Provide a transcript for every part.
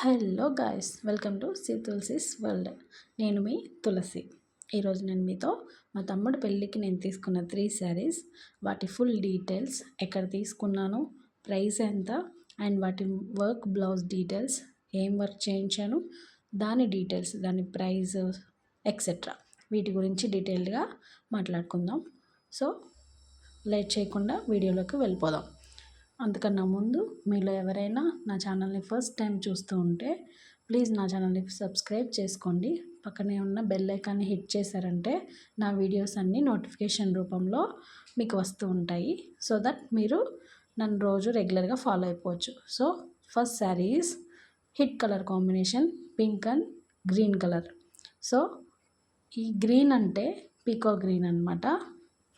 Hello guys welcome to సి Tulasi's world. నేను మీ తులసి. ఈరోజు నేను మీతో మా తమ్ముడు పెళ్ళికి నేను తీసుకున్న త్రీ శారీస్ వాటి ఫుల్ డీటెయిల్స్ ఎక్కడ తీసుకున్నాను ప్రైస్ ఎంత అండ్ వాటి వర్క్ బ్లౌజ్ డీటెయిల్స్ ఏం వర్క్ చేయించాను దాని డీటెయిల్స్ దాని ప్రైస్ ఎక్సెట్రా వీటి గురించి డీటెయిల్డ్గా మాట్లాడుకుందాం. సో లేట్ చేయకుండా వీడియోలోకి వెళ్ళిపోదాం. అంతకన్నా ముందు మీలో ఎవరైనా నా ఛానల్ని ఫస్ట్ టైం చూస్తూ ఉంటే ప్లీజ్ నా ఛానల్ని సబ్స్క్రైబ్ చేసుకోండి. పక్కనే ఉన్న బెల్ ఐకాన్ని హిట్ చేశారంటే నా వీడియోస్ అన్నీ నోటిఫికేషన్ రూపంలో మీకు వస్తూ ఉంటాయి. సో దట్ మీరు నన్ను రోజు రెగ్యులర్గా ఫాలో అయిపోవచ్చు. So first saris hit colour combination pink and green colour. So ఈ గ్రీన్ అంటే పీకో గ్రీన్ అనమాట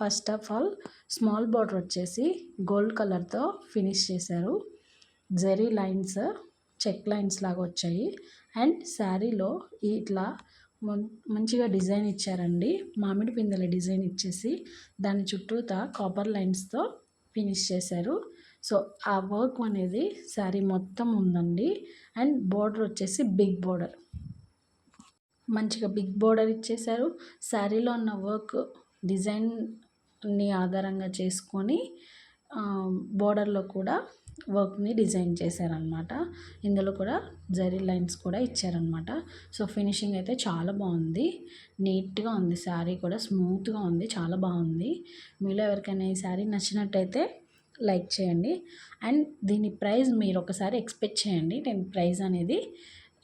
first of all small border వచ్చేసి గోల్డ్ కలర్తో ఫినిష్ చేశారు. జెరీ లైన్స్ చెక్ లైన్స్ లాగా వచ్చాయి. అండ్ శారీలో ఇట్లా మంచిగా డిజైన్ ఇచ్చారండి. మామిడి పిందెల డిజైన్ ఇచ్చేసి దాని చుట్టూతా కాపర్ లైన్స్తో ఫినిష్ చేశారు. సో ఆ వర్క్ అనేది శారీ మొత్తం ఉందండి. అండ్ బోర్డర్ వచ్చేసి బిగ్ బోర్డర్. మంచిగా బిగ్ బోర్డర్ ఇచ్చేశారు. శారీలో ఉన్న వర్క్ డిజైన్ ని ఆధారంగా చేసుకొని బోర్డర్లో కూడా వర్క్ని డిజైన్ చేశారనమాట ఇందులో కూడా జరీ లైన్స్ కూడా ఇచ్చారనమాట సో ఫినిషింగ్ అయితే చాలా బాగుంది. నీట్గా ఉంది. శారీ కూడా స్మూత్గా ఉంది. చాలా బాగుంది. మీలో ఎవరికైనా ఈ శారీ నచ్చినట్టయితే లైక్ చేయండి. అండ్ దీని ప్రైస్ మీరు ఒకసారి ఎక్స్పెక్ట్ చేయండి. నేను ప్రైస్ అనేది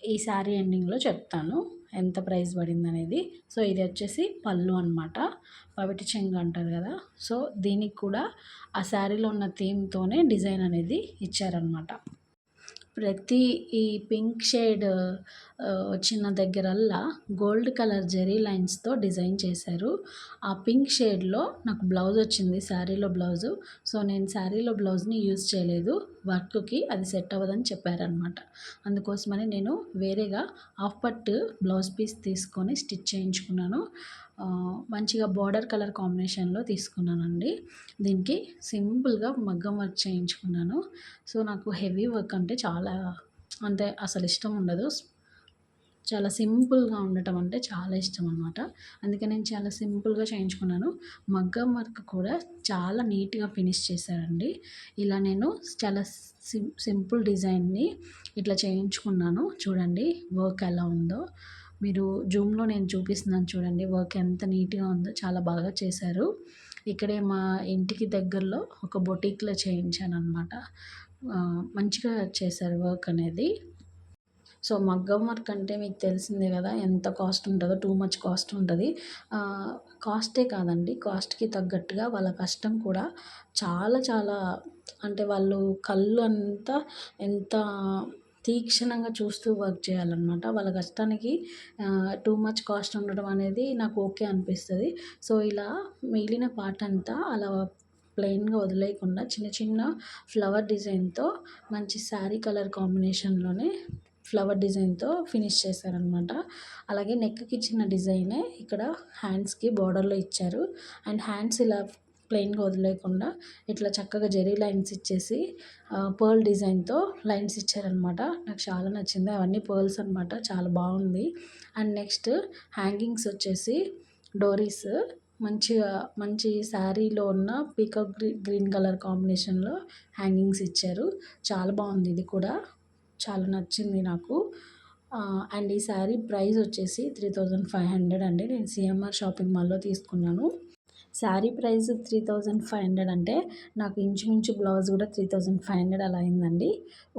ఈ శారీ ఎండింగ్లో చెప్తాను. ఎంత ప్రైస్ పడింది అనేది సో ఇది వచ్చేసి పళ్ళు అనమాట పవిటి చెంగు అంటారు కదా. సో దీనికి కూడా ఆ శారీలో ఉన్న థీమ్తోనే డిజైన్ అనేది ఇచ్చారనమాట ప్రతి ఈ పింక్ షేడ్ వచ్చిన దగ్గరల్లా గోల్డ్ కలర్ జెరీ లైన్స్తో డిజైన్ చేశారు. ఆ పింక్ షేడ్లో నాకు బ్లౌజ్ వచ్చింది శారీలో బ్లౌజు. సో నేను శారీలో బ్లౌజ్ని యూజ్ చేయలేదు. వర్క్కి అది సెట్ అవ్వదని చెప్పారనమాట అందుకోసమని నేను వేరేగా హాఫ్ పట్టు బ్లౌజ్ పీస్ తీసుకొని స్టిచ్ చేయించుకున్నాను. మంచిగా బార్డర్ కలర్ కాంబినేషన్లో తీసుకున్నానండి. దీనికి సింపుల్గా మగ్గం వర్క్ చేయించుకున్నాను. సో నాకు హెవీ వర్క్ అంటే చాలా అంటే అసలు ఇష్టం ఉండదు. చాలా సింపుల్గా ఉండటం అంటే చాలా ఇష్టం అనమాట అందుకే నేను చాలా సింపుల్గా చేయించుకున్నాను. మగ్గం వర్క్ కూడా చాలా నీట్గా ఫినిష్ చేశారండి. ఇలా నేను చాలా సిం సింపుల్ డిజైన్ని ఇట్లా చేయించుకున్నాను. చూడండి వర్క్ ఎలా ఉందో. మీరు జూమ్లో నేను చూపిస్తున్నాను చూడండి. వర్క్ ఎంత నీట్గా ఉందో చాలా బాగా చేశారు. ఇక్కడే మా ఇంటికి దగ్గరలో ఒక బొటీక్లో చేయించాను అనమాట మంచిగా చేశారు వర్క్ అనేది. సో మగ్గం వర్క్ అంటే మీకు తెలిసిందే కదా ఎంత కాస్ట్ ఉంటుందో టూ మచ్ కాస్ట్ ఉంటుంది. కాస్టే కాదండి కాస్ట్కి తగ్గట్టుగా వాళ్ళ కష్టం కూడా చాలా చాలా అంటే వాళ్ళు కళ్ళు అంతా ఎంత తీక్షణంగా చూస్తూ వర్క్ చేయాలన్నమాట. వాళ్ళ కష్టానికి టూ మచ్ కాస్ట్ ఉండడం అనేది నాకు ఓకే అనిపిస్తుంది. సో ఇలా మిగిలిన పార్ట్ అంతా అలా ప్లెయిన్గా వదిలేయకుండా చిన్న చిన్న ఫ్లవర్ డిజైన్తో మంచి శారీ కలర్ కాంబినేషన్లోనే ఫ్లవర్ డిజైన్తో ఫినిష్ చేశారనమాట అలాగే నెక్కి ఇచ్చిన డిజైనే ఇక్కడ హ్యాండ్స్కి బార్డర్లో ఇచ్చారు. అండ్ హ్యాండ్స్ ఇలా ప్లెయిన్గా వదిలేకుండా ఇట్లా చక్కగా జెరీ లైన్స్ ఇచ్చేసి పర్ల్ డిజైన్తో లైన్స్ ఇచ్చారనమాట నాకు చాలా నచ్చింది. అవన్నీ పర్ల్స్ అనమాట చాలా బాగుంది. అండ్ నెక్స్ట్ హ్యాంగింగ్స్ వచ్చేసి డోరీస్. మంచిగా మంచి శారీలో ఉన్న పీకాక్ గ్రీన్ కలర్ కాంబినేషన్లో హ్యాంగింగ్స్ ఇచ్చారు. చాలా బాగుంది ఇది కూడా. చాలా నచ్చింది నాకు. అండ్ ఈ శారీ ప్రైస్ వచ్చేసి త్రీ థౌజండ్ ఫైవ్ హండ్రెడ్ అండి. నేను సిఎంఆర్ షాపింగ్ మాల్లో తీసుకున్నాను. Sari price three thousand five hundred అంటే నాకు ఇంచుమించు బ్లౌజ్ కూడా త్రీ థౌజండ్ ఫైవ్ హండ్రెడ్ అలా అయిందండి.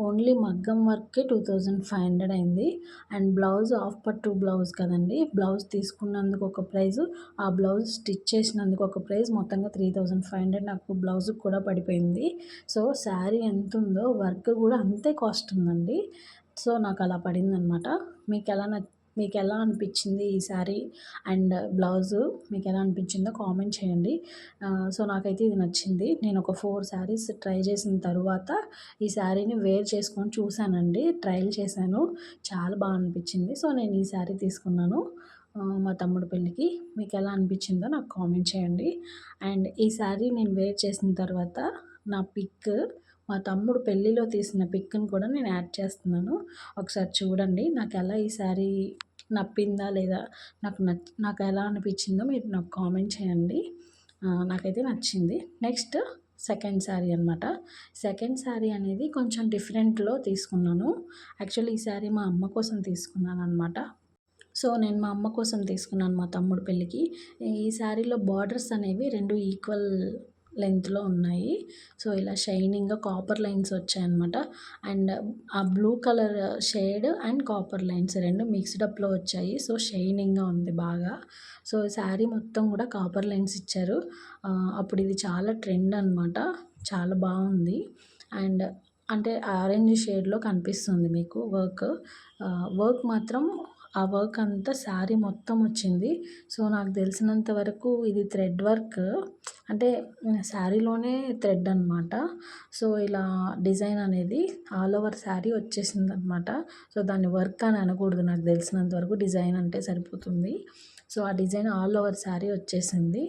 ఓన్లీ మగ్గం వర్క్కే టూ థౌజండ్ ఫైవ్ హండ్రెడ్ అయింది. అండ్ బ్లౌజ్ ఆఫ్ పట్టు బ్లౌజ్ కదండి. బ్లౌజ్ తీసుకున్నందుకు ఒక ప్రైజ్ ఆ బ్లౌజ్ స్టిచ్ చేసినందుకు ఒక ప్రైజ్ మొత్తంగా త్రీ థౌజండ్ ఫైవ్ హండ్రెడ్ నాకు బ్లౌజ్ కూడా పడిపోయింది. సో శారీ ఎంత ఉందో వర్క్ కూడా అంతే కాస్ట్ ఉందండి. సో నాకు అలా పడిందనమాట మీకు ఎలా నచ్చ మీకు ఎలా అనిపించింది ఈ శారీ? అండ్ బ్లౌజు మీకు ఎలా అనిపించిందో కామెంట్ చేయండి. సో నాకైతే ఇది నచ్చింది. నేను ఒక ఫోర్ శారీస్ ట్రై చేసిన తర్వాత ఈ శారీని వేర్ చేసుకొని చూశానండి. ట్రయల్ చేశాను. చాలా బాగా అనిపించింది. సో నేను ఈ శారీ తీసుకున్నాను మా తమ్ముడు పెళ్ళికి. మీకు ఎలా అనిపించిందో నాకు కామెంట్ చేయండి. అండ్ ఈ శారీ నేను వేర్ చేసిన తర్వాత నా పిక్ మా తమ్ముడు పెళ్ళిలో తీసిన పిక్ని కూడా నేను యాడ్ చేస్తున్నాను. ఒకసారి చూడండి నాకు ఎలా ఈ శారీ నప్పిందా లేదా నాకు నచ్ నాకు ఎలా అనిపించిందో మీరు నాకు కామెంట్ చేయండి. నాకైతే నచ్చింది. నెక్స్ట్ సెకండ్ శారీ అనమాట సెకండ్ శారీ అనేది కొంచెం డిఫరెంట్లో తీసుకున్నాను. యాక్చువల్లీ ఈ శారీ మా అమ్మ కోసం తీసుకున్నాను అనమాట సో నేను మా అమ్మ కోసం తీసుకున్నాను మా తమ్ముడు పెళ్ళికి. ఈ శారీలో బార్డర్స్ అనేవి రెండు ఈక్వల్ లెంత్లో ఉన్నాయి. సో ఇలా షైనింగ్గా కాపర్ లైన్స్ వచ్చాయన్నమాట. అండ్ ఆ blue colour shade and copper lines రెండు మిక్స్డ్ అప్లో వచ్చాయి. సో షైనింగ్గా ఉంది బాగా. సో శారీ మొత్తం కూడా కాపర్ లైన్స్ ఇచ్చారు. అప్పుడు ఇది చాలా ట్రెండ్ అనమాట చాలా బాగుంది. అండ్ అంటే ఆరెంజ్ షేడ్లో కనిపిస్తుంది మీకు వర్క్. వర్క్ మాత్రం ఆ వర్క్ అంతా శారీ మొత్తం వచ్చింది. సో నాకు తెలిసినంత వరకు ఇది థ్రెడ్ వర్క్. అంటే శారీలోనే థ్రెడ్ అనమాట సో ఇలా డిజైన్ అనేది ఆల్ ఓవర్ శారీ వచ్చేసింది అనమాట సో దాన్ని వర్క్ అని అనకూడదు నాకు తెలిసినంత వరకు డిజైన్ అంటే సరిపోతుంది. సో ఆ డిజైన్ ఆల్ ఓవర్ శారీ వచ్చేసింది.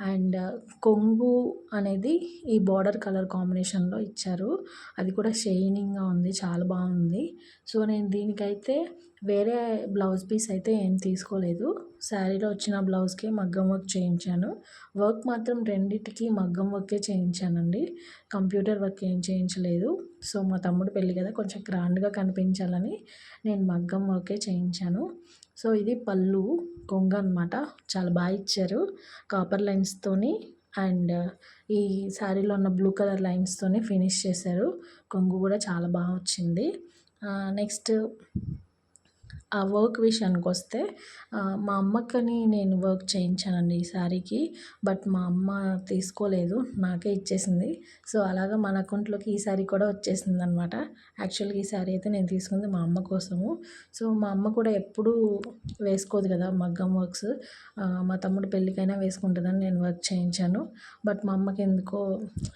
అండ్ కొంగు అనేది ఈ బార్డర్ కలర్ కాంబినేషన్లో ఇచ్చారు. అది కూడా షైనింగ్గా ఉంది చాలా బాగుంది. సో నేను దీనికైతే వేరే బ్లౌజ్ పీస్ అయితే ఏం తీసుకోలేదు. శారీలో వచ్చిన బ్లౌజ్కి మగ్గం వర్క్ చేయించాను. వర్క్ మాత్రం రెండింటికి మగ్గం వర్కే చేయించానండి. కంప్యూటర్ వర్క్ ఏం చేయించలేదు. సో మా తమ్ముడు పెళ్ళి కదా కొంచెం గ్రాండ్గా కనిపించాలని నేను మగ్గం వర్కే చేయించాను. సో ఇది పళ్ళు కొంగ అనమాట చాలా బాగా ఇచ్చారు. కాపర్ లైన్స్తోని అండ్ ఈ శారీలో ఉన్న బ్లూ కలర్ లైన్స్తోని ఫినిష్ చేశారు. కొంగు కూడా చాలా బాగా వచ్చింది. నెక్స్ట్ ఆ వర్క్ విషయానికి వస్తే మా అమ్మకని నేను వర్క్ చేయించానండి ఈ శారీకి బట్ మా అమ్మ తీసుకోలేదు నాకే ఇచ్చేసింది. సో అలాగా మన అకౌంట్లోకి ఈ శారీ కూడా వచ్చేసింది అనమాట యాక్చువల్గా ఈ శారీ అయితే నేను తీసుకుంది మా అమ్మ కోసము. సో మా అమ్మ కూడా ఎప్పుడూ వేసుకోదు కదా మగ్గం వర్క్స్. మా తమ్ముడు పెళ్ళికైనా వేసుకుంటుందని నేను వర్క్ చేయించాను. బట్ మా అమ్మకి ఎందుకో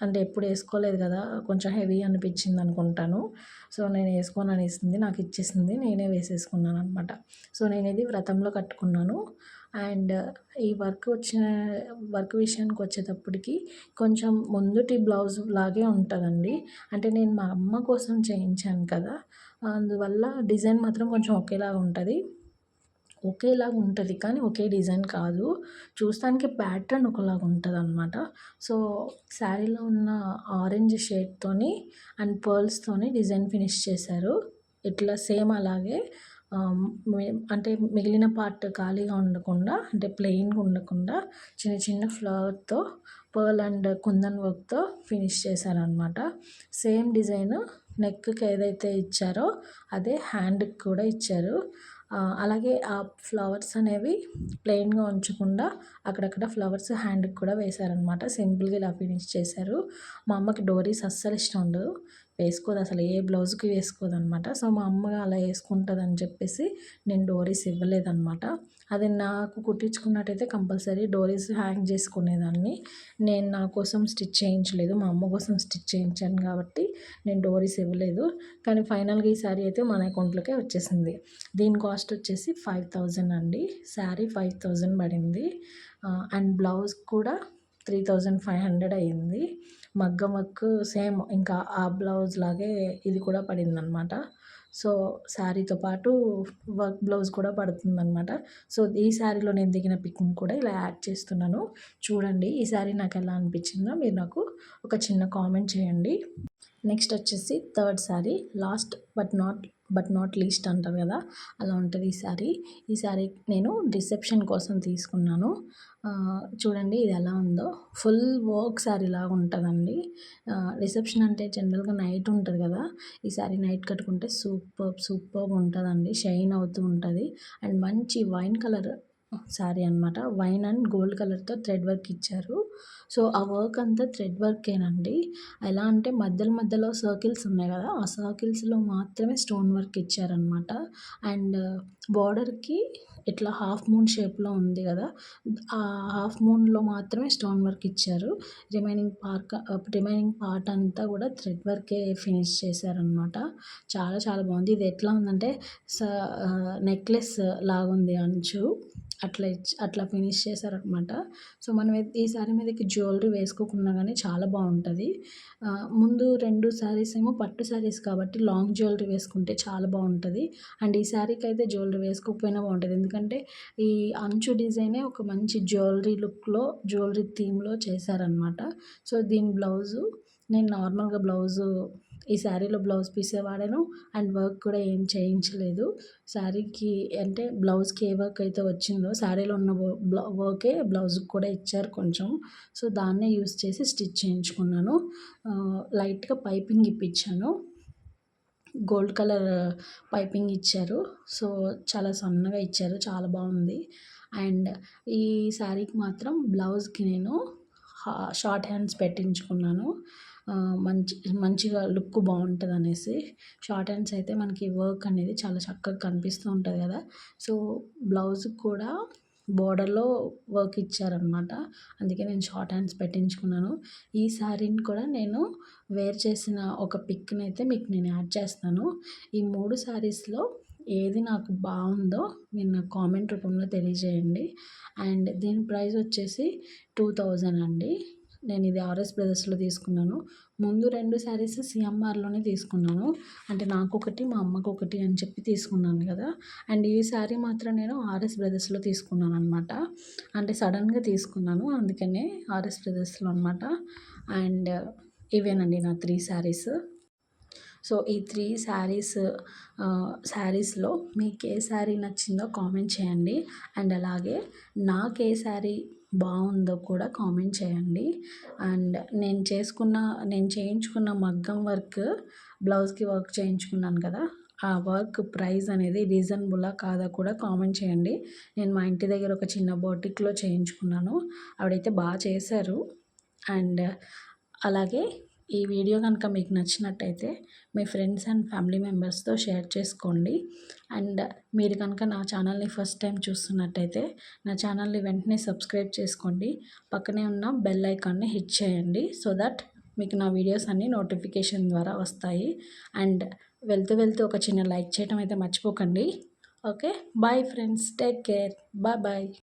అంటే ఎప్పుడు వేసుకోలేదు కదా కొంచెం హెవీ అనిపించింది అనుకుంటాను సో నేను వేసుకోను అనేసింది నాకు ఇచ్చేసింది నేనే వేసేసుకున్నాను అనమాట సో నేను ఇది వ్రతంలో కట్టుకున్నాను. అండ్ ఈ వర్క్ వచ్చిన వర్క్ విషయానికి వచ్చేటప్పటికి కొంచెం ముందుటి బ్లౌజ్ లాగే ఉంటుందండి. అంటే నేను మా అమ్మ కోసం చేయించాను కదా అందువల్ల డిజైన్ మాత్రం కొంచెం ఒకేలాగా ఉంటుంది. ఒకేలాగా ఉంటుంది. కానీ ఒకే డిజైన్ కాదు. చూస్తానికి ప్యాటర్న్ ఒకలాగా ఉంటుంది అనమాట సో శారీలో ఉన్న ఆరెంజ్ షేడ్తోని అండ్ పర్ల్స్తోని డిజైన్ ఫినిష్ చేశారు. ఇట్లా సేమ్ అలాగే అంటే మిగిలిన పార్ట్ ఖాళీగా ఉండకుండా అంటే ప్లెయిన్గా ఉండకుండా చిన్న చిన్న ఫ్లవర్తో పర్ల్ అండ్ కుందన్ వర్క్తో ఫినిష్ చేశారనమాట సేమ్ డిజైన్ నెక్కి ఏదైతే ఇచ్చారో అదే హ్యాండ్కి కూడా ఇచ్చారు. అలాగే ఆ ఫ్లవర్స్ అనేవి ప్లెయిన్గా ఉంచకుండా అక్కడక్కడ ఫ్లవర్స్ హ్యాండ్కి కూడా వేశారనమాట సింపుల్గా ఇలా ఫినిష్ చేశారు. మా అమ్మకి డోరీస్ అస్సలు ఇష్టం ఉండదు. వేసుకోదు. అసలు ఏ బ్లౌజ్కి వేసుకోదు అనమాట సో మా అమ్మ అలా వేసుకుంటుంది అని చెప్పేసి నేను డోరీస్ ఇవ్వలేదన్నమాట అది నాకు కుట్టించుకున్నట్టయితే కంపల్సరీ డోరీస్ హ్యాంగ్ చేసుకునేదాన్ని. నేను నా కోసం స్టిచ్ చేయించలేదు. మా అమ్మ కోసం స్టిచ్ చేయించాను కాబట్టి నేను డోరీస్ ఇవ్వలేదు. కానీ ఫైనల్గా ఈ శారీ అయితే మన అకౌంట్లోకే వచ్చేసింది. దీని కాస్ట్ వచ్చేసి ఫైవ్ థౌజండ్ అండి. శారీ ఫైవ్ థౌజండ్ పడింది. అండ్ బ్లౌజ్ కూడా త్రీ థౌజండ్ ఫైవ్ హండ్రెడ్ అయ్యింది. మగ్గం వర్క్ సేమ్ ఇంకా ఆ బ్లౌజ్ లాగే ఇది కూడా పడింది అనమాట సో శారీతో పాటు వర్క్ బ్లౌజ్ కూడా పడుతుందనమాట. సో ఈ శారీలో నేను దిగిన పిక్ని కూడా ఇలా యాడ్ చేస్తున్నాను. చూడండి ఈ శారీ నాకు ఎలా అనిపించిందో మీరు నాకు ఒక చిన్న కామెంట్ చేయండి. నెక్స్ట్ వచ్చేసి third sari last but not but not least అంటారు కదా అలా ఉంటుంది ఈ శారీ. ఈ శారీ నేను రిసెప్షన్ కోసం తీసుకున్నాను. చూడండి ఇది ఎలా ఉందో. ఫుల్ వర్క్ శారీ లాగా ఉంటుందండి. రిసెప్షన్ అంటే జనరల్గా నైట్ ఉంటుంది కదా ఈ శారీ నైట్ కట్టుకుంటే సూపర్ సూపర్ ఉంటుందండి. షైన్ అవుతూ ఉంటుంది. అండ్ మంచి వైన్ కలర్ శారీ అనమాట వైన్ అండ్ గోల్డ్ కలర్తో థ్రెడ్ వర్క్ ఇచ్చారు. సో ఆ వర్క్ అంతా థ్రెడ్ వర్కేనండి. ఎలా అంటే మధ్యలో మధ్యలో సర్కిల్స్ ఉన్నాయి కదా ఆ సర్కిల్స్లో మాత్రమే స్టోన్ వర్క్ ఇచ్చారనమాట అండ్ బార్డర్కి ఇట్లా హాఫ్ మూన్ షేప్లో ఉంది కదా ఆ హాఫ్ మూన్లో మాత్రమే స్టోన్ వర్క్ ఇచ్చారు. రిమైనింగ్ పార్క్ రిమైనింగ్ పార్ట్ అంతా కూడా థ్రెడ్ వర్కే ఫినిష్ చేశారనమాట చాలా చాలా బాగుంది. ఇది ఎట్లా ఉందంటే స నెక్లెస్ లాగుంది అంచు. అట్లా ఇచ్చి అట్లా ఫినిష్ చేశారనమాట సో మనం ఈ శారీ మీదకి జ్యువెలరీ వేసుకోకున్నా కానీ చాలా బాగుంటుంది ముందు రెండు శారీస్ ఏమో పట్టు శారీస్ కాబట్టి లాంగ్ జ్యువెలరీ వేసుకుంటే చాలా బాగుంటుంది అండ్ ఈ శారీకి అయితే జ్యువెలరీ వేసుకోకపోయినా బాగుంటుంది ఎందుకంటే ఈ అంచు డిజైనే ఒక మంచి జ్యువెలరీ లుక్లో జ్యువెలరీ థీమ్లో చేశారనమాట సో దీని బ్లౌజు నేను నార్మల్గా బ్లౌజు ఈ శారీలో బ్లౌజ్ పీసే వాడాను. అండ్ వర్క్ కూడా ఏం చేయించలేదు. శారీకి అంటే బ్లౌజ్కి ఏ వర్క్ అయితే వచ్చిందో శారీలో ఉన్న వర్కే బ్లౌజ్కి కూడా ఇచ్చారు కొంచెం. సో దాన్నే యూస్ చేసి స్టిచ్ చేయించుకున్నాను. లైట్గా పైపింగ్ ఇప్పించాను. గోల్డ్ కలర్ పైపింగ్ ఇచ్చారు. సో చాలా సన్నగా ఇచ్చారు. చాలా బాగుంది. అండ్ ఈ శారీకి మాత్రం బ్లౌజ్కి నేను షార్ట్ హ్యాండ్స్ పెట్టించుకున్నాను. మంచి మంచిగా లుక్ బాగుంటుంది అనేసి షార్ట్ హ్యాండ్స్ అయితే మనకి వర్క్ అనేది చాలా చక్కగా కనిపిస్తూ ఉంటుంది కదా. సో బ్లౌజ్కి కూడా బోర్డర్లో వర్క్ ఇచ్చారనమాట అందుకే నేను షార్ట్ హ్యాండ్స్ పెట్టించుకున్నాను. ఈ శారీని కూడా నేను వేర్ చేసిన ఒక పిక్ని అయితే మీకు నేను యాడ్ చేస్తాను. ఈ మూడు శారీస్లో ఏది నాకు బాగుందో మీరు నాకు కామెంట్ రూపంలో తెలియజేయండి. అండ్ దీని ప్రైస్ వచ్చేసి టూ థౌజండ్ అండి. నేను ఇది ఆర్ఎస్ బ్రదర్స్లో తీసుకున్నాను. ముందు రెండు శారీస్ సిఎంఆర్లోనే తీసుకున్నాను. అంటే నాకు ఒకటి మా అమ్మకు ఒకటి అని చెప్పి తీసుకున్నాను కదా. అండ్ ఈ శారీ మాత్రం నేను ఆర్ఎస్ బ్రదర్స్లో తీసుకున్నాను అనమాట అంటే సడన్గా తీసుకున్నాను. అందుకనే ఆర్ఎస్ బ్రదర్స్లో అనమాట అండ్ ఇవేనండి నా త్రీ శారీస్. సో ఈ త్రీ శారీస్ శారీస్లో మీకు ఏ శారీ నచ్చిందో కామెంట్ చేయండి. అండ్ అలాగే నాకు ఏ శారీ బాగుందో కూడా కామెంట్ చేయండి. అండ్ నేను చేసుకున్న నేను చేయించుకున్న మగ్గం వర్క్ బ్లౌజ్కి వర్క్ చేయించుకున్నాను కదా ఆ వర్క్ ప్రైస్ అనేది రీజనబుల్లా కాదా కూడా కామెంట్ చేయండి. నేను మా ఇంటి దగ్గర ఒక చిన్న బోటిక్లో చేయించుకున్నాను. ఆవిడైతే బాగా చేశారు. అండ్ అలాగే ఈ వీడియో కనుక మీకు నచ్చినట్టయితే మీ ఫ్రెండ్స్ అండ్ ఫ్యామిలీ మెంబర్స్తో షేర్ చేసుకోండి. అండ్ మీరు కనుక నా ఛానల్ని ఫస్ట్ టైం చూస్తున్నట్టయితే నా ఛానల్ని వెంటనే సబ్స్క్రైబ్ చేసుకోండి. పక్కనే ఉన్న బెల్ ఐకాన్ని హిట్ చేయండి సో దట్ మీకు నా వీడియోస్ అన్నీ నోటిఫికేషన్ ద్వారా వస్తాయి. అండ్ వెళ్తూ వెళ్తూ ఒక చిన్న లైక్ చేయడం అయితే మర్చిపోకండి. Okay? Bye friends. Take care. Bye bye.